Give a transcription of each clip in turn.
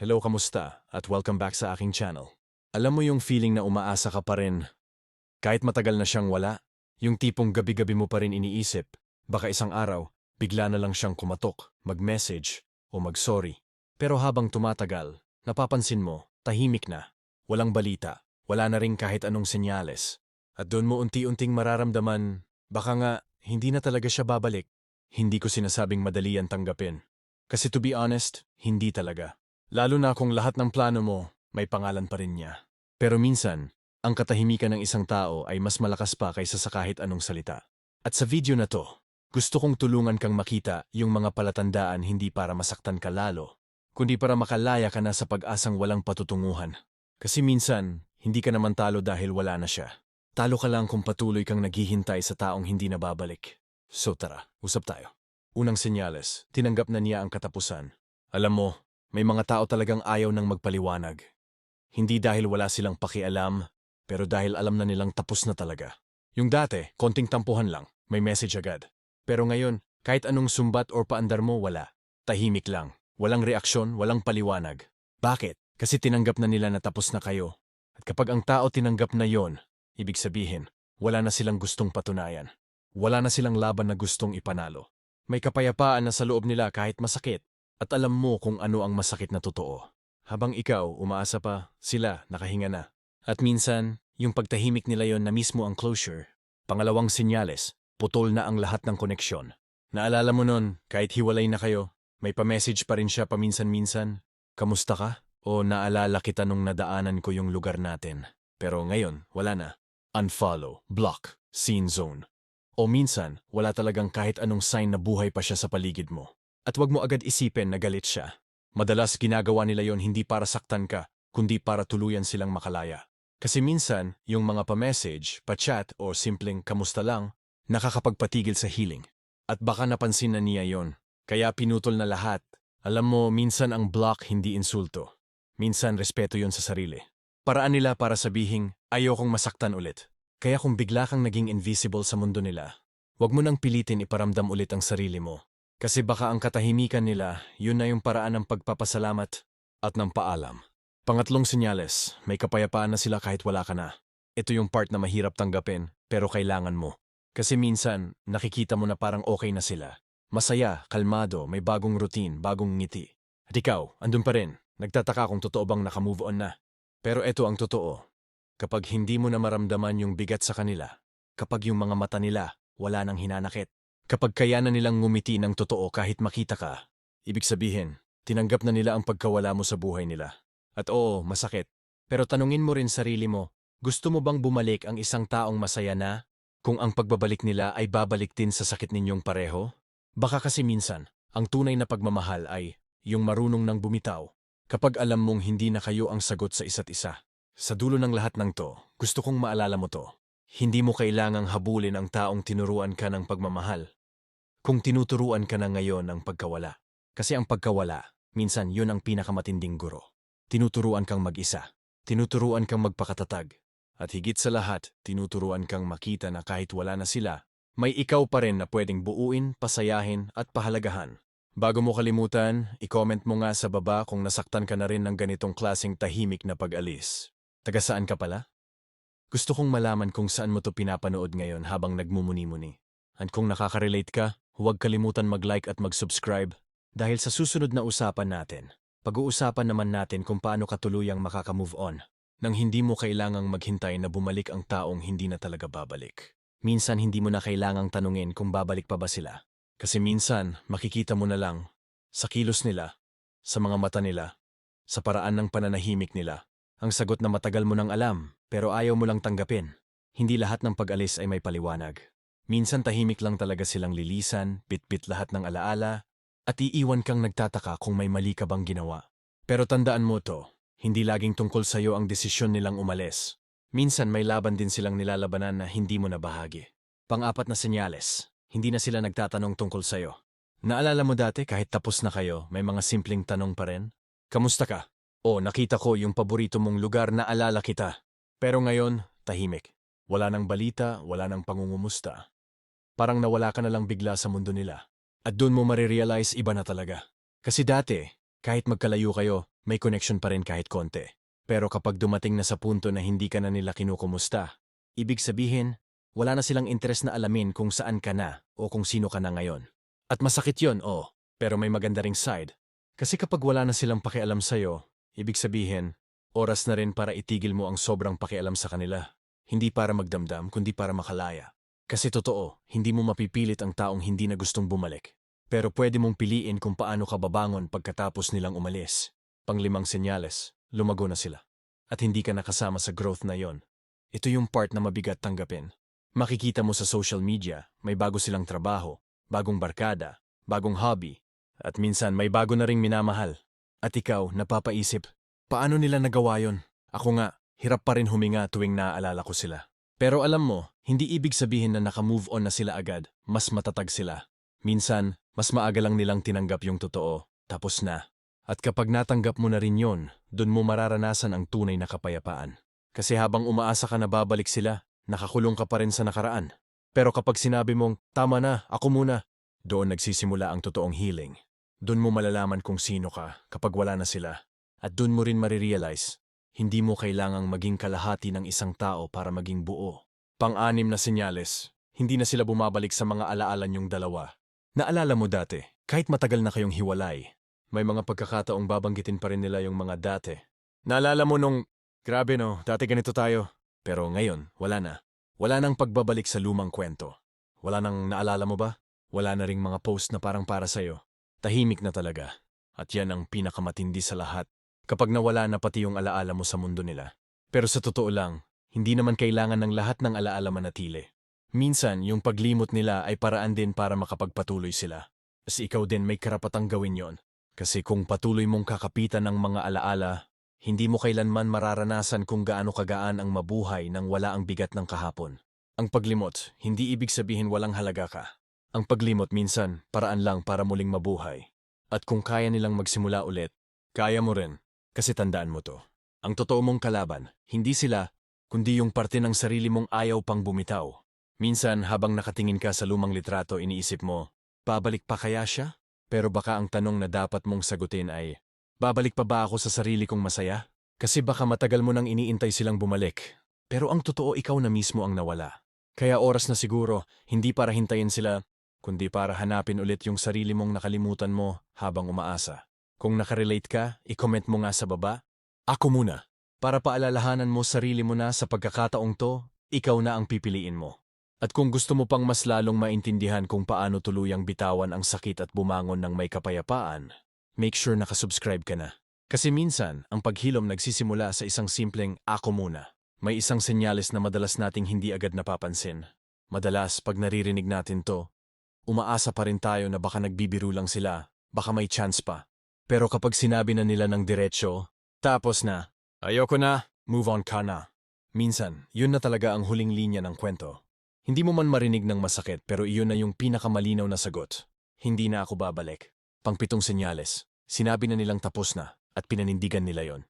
Hello, kamusta? At welcome back sa aking channel. Alam mo yung feeling na umaasa ka pa rin, kahit matagal na siyang wala, yung tipong gabi-gabi mo pa rin iniisip, baka isang araw, bigla na lang siyang kumatok, mag-message, o mag-sorry. Pero habang tumatagal, napapansin mo, tahimik na, walang balita, wala na rin kahit anong senyales. At doon mo unti-unting mararamdaman, baka nga, hindi na talaga siya babalik. Hindi ko sinasabing madali yan tanggapin. Kasi to be honest, hindi talaga. Lalo na kung lahat ng plano mo, may pangalan pa rin niya. Pero minsan, ang katahimikan ng isang tao ay mas malakas pa kaysa sa kahit anong salita. At sa video na to, gusto kong tulungan kang makita yung mga palatandaan hindi para masaktan ka lalo, kundi para makalaya ka na sa pag-asang walang patutunguhan. Kasi minsan, hindi ka naman talo dahil wala na siya. Talo ka lang kung patuloy kang naghihintay sa taong hindi na babalik. So tara, usap tayo. Unang senyales, tinanggap na niya ang katapusan. Alam mo, may mga tao talagang ayaw ng magpaliwanag. Hindi dahil wala silang pakialam, pero dahil alam na nilang tapos na talaga. Yung dati, konting tampuhan lang, may message agad. Pero ngayon, kahit anong sumbat or paandar mo, wala. Tahimik lang. Walang reaksyon, walang paliwanag. Bakit? Kasi tinanggap na nila na tapos na kayo. At kapag ang tao tinanggap na yon, ibig sabihin, wala na silang gustong patunayan. Wala na silang laban na gustong ipanalo. May kapayapaan na sa loob nila kahit masakit, at alam mo kung ano ang masakit na totoo. Habang ikaw, umaasa pa, sila, nakahinga na. At minsan, yung pagtahimik nila yon na mismo ang closure. Pangalawang sinyales, putol na ang lahat ng koneksyon. Naalala mo nun, kahit hiwalay na kayo, may pa-message pa rin siya paminsan-minsan. Kamusta ka? O naalala kita nung nadaanan ko yung lugar natin. Pero ngayon, wala na. Unfollow, block, scene zone. O minsan, wala talagang kahit anong sign na buhay pa siya sa paligid mo. At wag mo agad isipin na galit siya. Madalas ginagawa nila yon hindi para saktan ka, kundi para tuluyan silang makalaya. Kasi minsan, yung mga pa-message, pa-chat o simpleng kamusta lang, nakakapagpatigil sa healing. At baka napansin na niya yon, kaya pinutol na lahat. Alam mo, minsan ang block hindi insulto. Minsan respeto yon sa sarili. Paraan nila para sabihing, ayokong masaktan ulit. Kaya kung bigla kang naging invisible sa mundo nila, wag mo nang pilitin iparamdam ulit ang sarili mo. Kasi baka ang katahimikan nila, yun na yung paraan ng pagpapasalamat at ng paalam. Pangatlong senyales, may kapayapaan na sila kahit wala ka na. Ito yung part na mahirap tanggapin, pero kailangan mo. Kasi minsan, nakikita mo na parang okay na sila. Masaya, kalmado, may bagong routine, bagong ngiti. At ikaw, andun pa rin. Nagtataka kung totoo bang nakamove on na. Pero ito ang totoo. Kapag hindi mo na maramdaman yung bigat sa kanila, kapag yung mga mata nila wala nang hinanakit, kapag kaya na nilang ngumiti ng totoo kahit makita ka, ibig sabihin, tinanggap na nila ang pagkawala mo sa buhay nila. At oo, masakit. Pero tanungin mo rin sarili mo, gusto mo bang bumalik ang isang taong masaya na? Kung ang pagbabalik nila ay babalik din sa sakit ninyong pareho? Baka kasi minsan, ang tunay na pagmamahal ay yung marunong nang bumitaw kapag alam mong hindi na kayo ang sagot sa isa't isa. Sa dulo ng lahat ng to, gusto kong maalala mo to. Hindi mo kailangang habulin ang taong tinuruan ka ng pagmamahal. Kung tinuturuan ka na ngayon ng pagkawala. Kasi ang pagkawala, minsan yun ang pinakamatinding guro. Tinuturuan kang mag-isa. Tinuturuan kang magpakatatag. At higit sa lahat, tinuturuan kang makita na kahit wala na sila, may ikaw pa rin na pwedeng buuin, pasayahin at pahalagahan. Bago mo kalimutan, i-comment mo nga sa baba kung nasaktan ka na rin ng ganitong klaseng tahimik na pag-alis. Taga saan ka pala? Gusto kong malaman kung saan mo to pinapanood ngayon habang nagmumuni-muni. At kung nakaka-relate ka, huwag kalimutan mag-like at mag-subscribe dahil sa susunod na usapan natin, pag-uusapan naman natin kung paano ka tuluyang makaka-move on nang hindi mo kailangang maghintay na bumalik ang taong hindi na talaga babalik. Minsan hindi mo na kailangang tanungin kung babalik pa ba sila. Kasi minsan makikita mo na lang sa kilos nila, sa mga mata nila, sa paraan ng pananahimik nila, ang sagot na matagal mo nang alam pero ayaw mo lang tanggapin. Hindi lahat ng pag-alis ay may paliwanag. Minsan tahimik lang talaga silang lilisan, bitbit lahat ng alaala, at iiwan kang nagtataka kung may mali ka bang ginawa. Pero tandaan mo to, hindi laging tungkol sa iyo ang desisyon nilang umalis. Minsan may laban din silang nilalabanan na hindi mo na bahagi. Pang-apat na senyales, hindi na sila nagtatanong tungkol sa iyo. Naalala mo dati kahit tapos na kayo, may mga simpleng tanong pa rin? Kamusta ka? O nakita ko yung paborito mong lugar na alala kita. Pero ngayon, tahimik. Wala nang balita, wala nang pangungumusta. Parang nawala ka na lang bigla sa mundo nila. At doon mo marirealize iba na talaga. Kasi dati, kahit magkalayo kayo, may connection pa rin kahit konti. Pero kapag dumating na sa punto na hindi ka na nila kinukumusta, ibig sabihin, wala na silang interes na alamin kung saan ka na o kung sino ka na ngayon. At masakit yon, oh, pero may maganda ring side. Kasi kapag wala na silang pakialam sa'yo, ibig sabihin, oras na rin para itigil mo ang sobrang pakialam sa kanila. Hindi para magdamdam, kundi para makalaya. Kasi totoo, hindi mo mapipilit ang taong hindi na gustong bumalik. Pero pwede mong piliin kung paano ka babangon pagkatapos nilang umalis. Panglimang senyales, lumago na sila. At hindi ka nakasama sa growth na yon. Ito yung part na mabigat tanggapin. Makikita mo sa social media, may bago silang trabaho, bagong barkada, bagong hobby, at minsan may bago na ring minamahal. At ikaw, napapaisip, paano nila nagawa yon? Ako nga, hirap pa rin huminga tuwing naaalala ko sila. Pero alam mo, hindi ibig sabihin na naka-move on na sila agad, mas matatag sila. Minsan, mas maaga lang nilang tinanggap yung totoo, tapos na. At kapag natanggap mo na rin yon, dun mo mararanasan ang tunay na kapayapaan. Kasi habang umaasa ka na babalik sila, nakakulong ka pa rin sa nakaraan. Pero kapag sinabi mong, tama na, ako muna, doon nagsisimula ang totoong healing. Doon mo malalaman kung sino ka kapag wala na sila. At doon mo rin marirealize, hindi mo kailangang maging kalahati ng isang tao para maging buo. Pang-anim na senyales, hindi na sila bumabalik sa mga alaala niyong dalawa. Naalala mo dati, kahit matagal na kayong hiwalay, may mga pagkakataong babanggitin pa rin nila yung mga dati. Naalala mo nung, grabe no, dati ganito tayo. Pero ngayon, wala na. Wala nang pagbabalik sa lumang kwento. Wala nang naalala mo ba? Wala na ring mga post na parang para sa'yo. Tahimik na talaga. At yan ang pinakamatindi sa lahat. Kapag nawala na pati yung alaala mo sa mundo nila. Pero sa totoo lang, hindi naman kailangan ng lahat ng alaala manatili. Minsan, yung paglimot nila ay paraan din para makapagpatuloy sila. As ikaw din may karapatang gawin yon. Kasi kung patuloy mong kakapitan ng mga alaala, hindi mo kailanman mararanasan kung gaano kagaan ang mabuhay nang wala ang bigat ng kahapon. Ang paglimot, hindi ibig sabihin walang halaga ka. Ang paglimot minsan, paraan lang para muling mabuhay. At kung kaya nilang magsimula ulit, kaya mo rin, kasi tandaan mo to. Ang totoo mong kalaban, hindi sila, kundi yung parte ng sarili mong ayaw pang bumitaw. Minsan habang nakatingin ka sa lumang litrato iniisip mo, babalik pa kaya siya? Pero baka ang tanong na dapat mong sagutin ay, babalik pa ba ako sa sarili kong masaya? Kasi baka matagal mo nang iniintay silang bumalik. Pero ang totoo ikaw na mismo ang nawala. Kaya oras na siguro, hindi para hintayin sila, kundi para hanapin ulit yung sarili mong nakalimutan mo habang umaasa. Kung nakarelate ka, i-comment mo nga sa baba. Ako muna. Para paalalahanan mo sarili mo na sa pagkakataong to, ikaw na ang pipiliin mo. At kung gusto mo pang mas lalong maintindihan kung paano tuluyang bitawan ang sakit at bumangon ng may kapayapaan, make sure nakasubscribe ka na. Kasi minsan, ang paghilom nagsisimula sa isang simpleng ako muna. May isang senyales na madalas nating hindi agad napapansin. Madalas, pag naririnig natin to, umaasa pa rin tayo na baka nagbibiro lang sila, baka may chance pa. Pero kapag sinabi na nila ng diretsyo, tapos na, ayoko na, move on ka na. Minsan, yun na talaga ang huling linya ng kwento. Hindi mo man marinig ng masakit pero iyon na yung pinakamalinaw na sagot. Hindi na ako babalik. Pangpitong senyales. Sinabi na nilang tapos na at pinanindigan nila yon.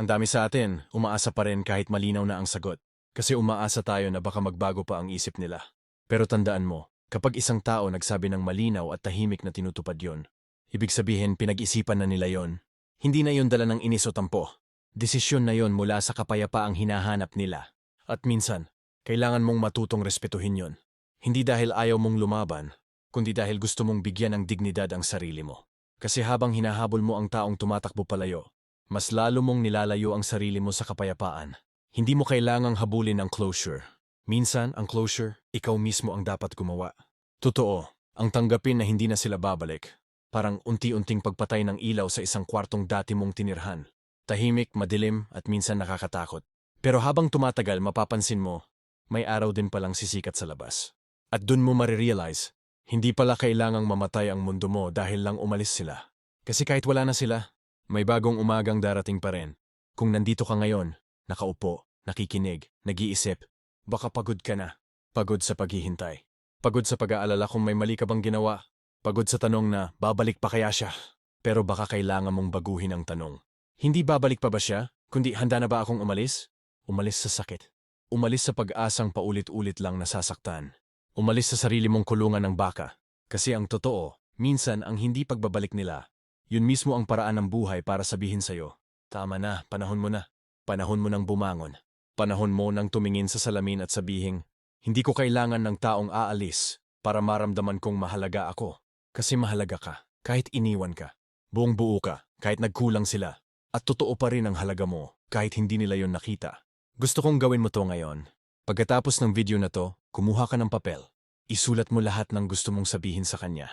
Ang dami sa atin, umaasa pa rin kahit malinaw na ang sagot. Kasi umaasa tayo na baka magbago pa ang isip nila. Pero tandaan mo, kapag isang tao nagsabi ng malinaw at tahimik na tinutupad yon, ibig sabihin pinag-isipan na nila yon. Hindi na yon dala ng inis o tampo. Desisyon na yon mula sa kapayapaang hinahanap nila. At minsan, kailangan mong matutong respetuhin yon. Hindi dahil ayaw mong lumaban, kundi dahil gusto mong bigyan ng dignidad ang sarili mo. Kasi habang hinahabol mo ang taong tumatakbo palayo, mas lalo mong nilalayo ang sarili mo sa kapayapaan. Hindi mo kailangang habulin ang closure. Minsan, ang closure, ikaw mismo ang dapat gumawa. Totoo, ang tanggapin na hindi na sila babalik. Parang unti-unting pagpatay ng ilaw sa isang kwartong dati mong tinirhan. Tahimik, madilim, at minsan nakakatakot. Pero habang tumatagal, mapapansin mo, may araw din palang sisikat sa labas. At dun mo marirealize, hindi pala kailangang mamatay ang mundo mo dahil lang umalis sila. Kasi kahit wala na sila, may bagong umagang darating pa rin. Kung nandito ka ngayon, nakaupo, nakikinig, nag-iisip, baka pagod ka na. Pagod sa paghihintay. Pagod sa pag-aalala kung may mali ka bang ginawa. Pagod sa tanong na babalik pa kaya siya. Pero baka kailangan mong baguhin ang tanong. Hindi babalik pa ba siya, kundi handa na ba akong umalis? Umalis sa sakit. Umalis sa pag-asang paulit-ulit lang nasasaktan. Umalis sa sarili mong kulungan ng baka. Kasi ang totoo, minsan ang hindi pagbabalik nila, Yun mismo ang paraan ng buhay para sabihin sa'yo, tama na, panahon mo na. Panahon mo nang bumangon. Panahon mo nang tumingin sa salamin at sabihing, hindi ko kailangan ng taong aalis para maramdaman kong mahalaga ako. Kasi mahalaga ka, kahit iniwan ka. Buong buo ka, kahit nagkulang sila. At totoo pa rin ang halaga mo, kahit hindi nila yon nakita. Gusto kong gawin mo to ngayon. Pagkatapos ng video na to, kumuha ka ng papel. Isulat mo lahat ng gusto mong sabihin sa kanya.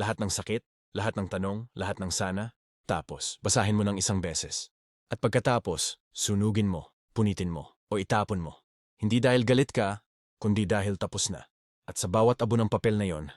Lahat ng sakit, lahat ng tanong, lahat ng sana. Tapos, basahin mo ng isang beses. At pagkatapos, sunugin mo, punitin mo, o itapon mo. Hindi dahil galit ka, kundi dahil tapos na. At sa bawat abo ng papel na yon,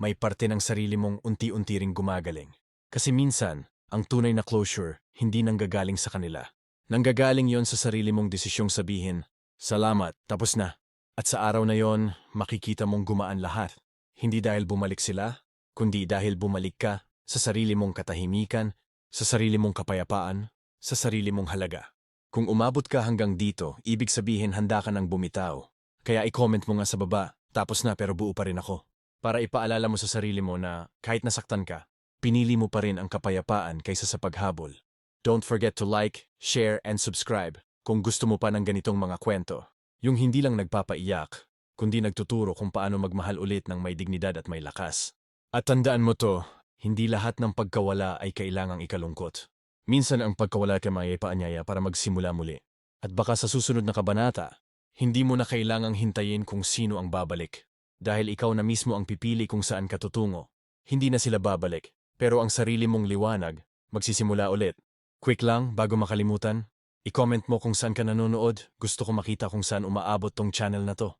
may parte ng sarili mong unti-unti ring gumagaling. Kasi minsan, ang tunay na closure hindi nanggagaling sa kanila. Nanggagaling yon sa sarili mong desisyong sabihin, Salamat, tapos na. At sa araw na yon, makikita mong gumaan lahat. Hindi dahil bumalik sila, kundi dahil bumalik ka sa sarili mong katahimikan, sa sarili mong kapayapaan, sa sarili mong halaga. Kung umabot ka hanggang dito, ibig sabihin handa ka ng bumitaw. Kaya i-comment mo nga sa baba, tapos na pero buo pa rin ako. Para ipaalala mo sa sarili mo na kahit nasaktan ka, pinili mo pa rin ang kapayapaan kaysa sa paghabol. Don't forget to like, share, and subscribe kung gusto mo pa ng ganitong mga kwento. Yung hindi lang nagpapaiyak, kundi nagtuturo kung paano magmahal ulit ng may dignidad at may lakas. At tandaan mo to, hindi lahat ng pagkawala ay kailangang ikalungkot. Minsan ang pagkawala ay may paanyaya para magsimula muli. At baka sa susunod na kabanata, hindi mo na kailangang hintayin kung sino ang babalik. Dahil ikaw na mismo ang pipili kung saan ka tutungo. Hindi na sila babalik, pero ang sarili mong liwanag, magsisimula ulit. Quick lang, bago makalimutan, i-comment mo kung saan ka nanonood, gusto ko makita kung saan umaabot tong channel na to.